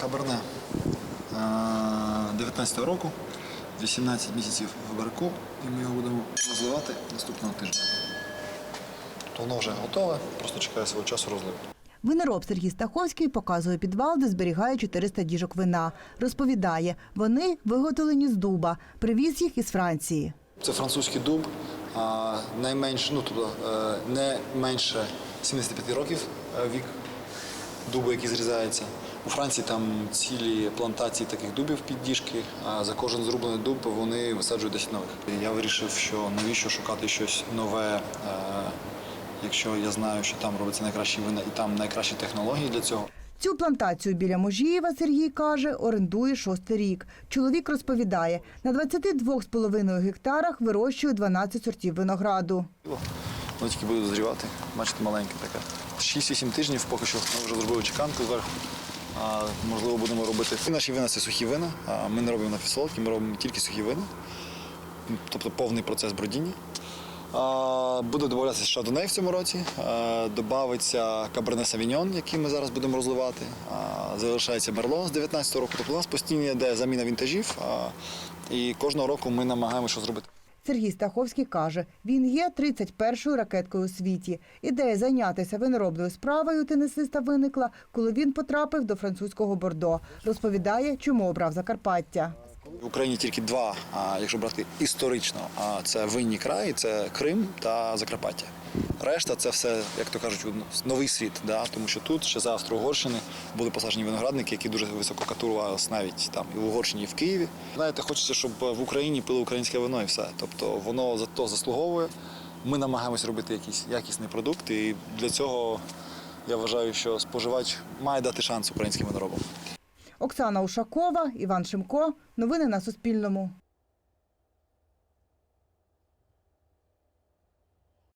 Каберне 19 року, 18 місяців в барику, і ми його будемо розливати наступного тижня. То воно вже готове, просто чекає свого часу розливу. Винороб Сергій Стаховський показує підвал, де зберігає 400 діжок вина. Розповідає, вони виготовлені з дуба. Привіз їх із Франції. Це французький дуб, а, найменш, ну, тобто, е, не менше 75 років е, вік дубу, який зрізається. У Франції там цілі плантації таких дубів під діжки, а за кожен зрублений дуб вони висаджують 10 нових. Я вирішив, що навіщо шукати щось нове, е, якщо я знаю, що там робиться найкращі вина і там найкращі технології для цього. Цю плантацію біля Можієва, Сергій каже, орендує шостий рік. Чоловік розповідає, на 22,5 гектарах вирощує 12 сортів винограду. Воно тільки буде дозрівати. Бачите, маленьке таке. 6-8 тижнів поки що ми вже зробили чеканку зверху. А, можливо, будемо робити. Наші вина це сухі вина. А ми не робимо на фісолки, ми робимо тільки сухі вина. Тобто повний процес бродіння. Буде додаватися шардоней в цьому році. А, Добавиться каберне савіньон, який ми зараз будемо розливати. Залишається мерло з 19 року. Тобто у нас постійно йде заміна вінтажів. І кожного року ми намагаємося щось зробити. Сергій Стаховський каже, він є 31-ю ракеткою у світі. Ідея зайнятися виноробною справою тенісиста виникла, коли він потрапив до французького Бордо. Розповідає, чому обрав Закарпаття. В Україні тільки два, якщо брати історично, це винні краї, це Крим та Закарпаття. Решта це все, як то кажуть, новий світ, да? тому що тут ще за Австро-Угорщини були посаджені виноградники, які дуже високо катурувалися навіть там і в Угорщині, і в Києві. Знаєте, хочеться, щоб в Україні пили українське вино і все. Тобто воно за то заслуговує. Ми намагаємося робити якийсь якісний продукт, і для цього я вважаю, що споживач має дати шанс українським виноробам. Оксана Ушакова, Іван Шимко. Новини на Суспільному.